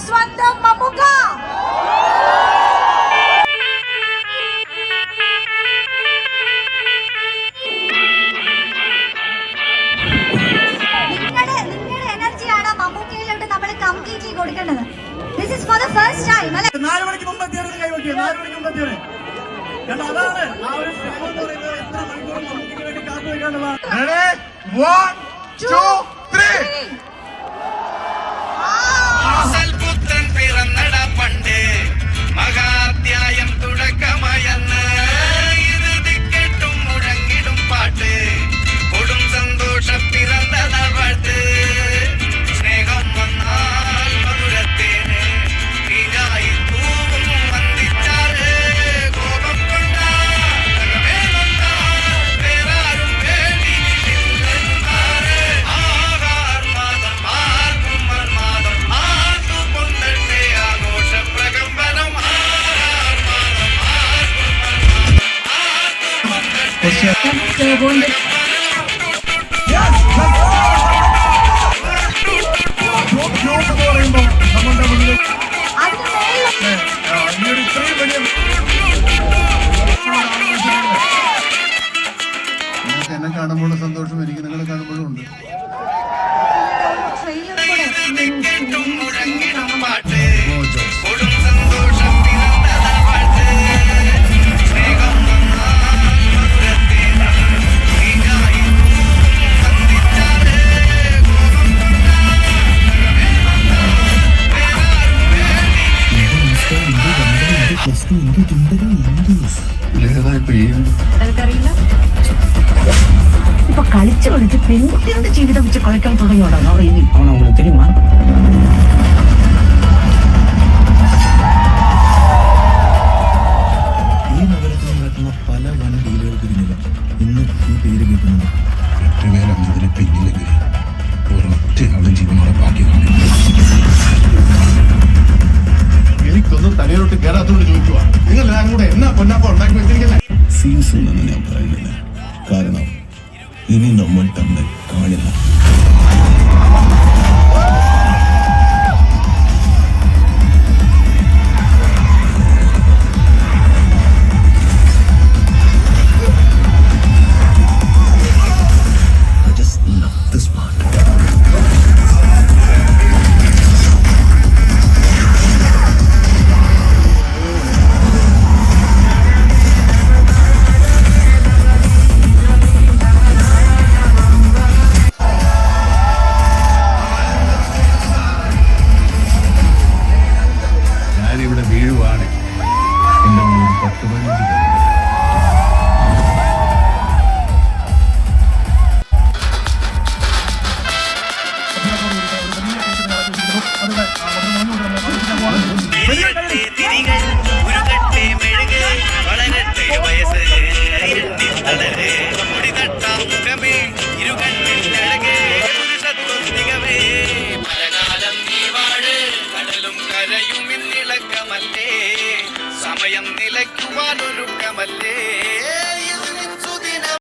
സ്വന്തം മമ്മുക്ക കൊടുക്കേണ്ടത് this is for the first time അല്ലേ? നാല് മണിക്ക് മുമ്പ് എത്തിയത് കൈ വെക്കുക നാല് മണിക്ക് മുമ്പ് എത്തിയത് കണ്ട അതാണ് ആ ഒരു സ്നേഹം എന്ന് പറയുന്നത് എത്ര മണിക്കൂർ നമുക്ക് വേണ്ടി കാത്തു വെക്കാനുള്ളതാണ് വൺ ടു ത്രീ especial. ഇപ്പൊ കളിച്ച് കളിച്ച് പെൺകുട്ടികളുടെ ജീവിതം വെച്ച് കളിക്കാൻ തുടങ്ങിയോടാ അവിടെ ഇനി അവനെ ഒത്തിരി മാറും ഈ നഗരത്തിൽ നടക്കുന്ന പല വന ഡീലുകൾക്ക് പിന്നില്ല ഇന്ന് ഈ പേര് കേൾക്കുന്നത് എട്ടുപേരാണ് ഇതിന് പിന്നിലെങ്കിൽ ഒരൊറ്റ ആളുടെ ജീവനോടെ ബാക്കി കാണിക്കുന്നത് തലയിലോട്ട് കയറാത്തോണ്ട് ചോദിക്കുക നിങ്ങൾ എല്ലാവരും കൂടെ എന്നാ പൊന്നാപ്പ ഉണ്ടാക്കി വെച്ചിരിക്കുന്നത് സീസൺ എന്ന് ഞാൻ പറയുന്നില്ല 什么意思？like you wanna look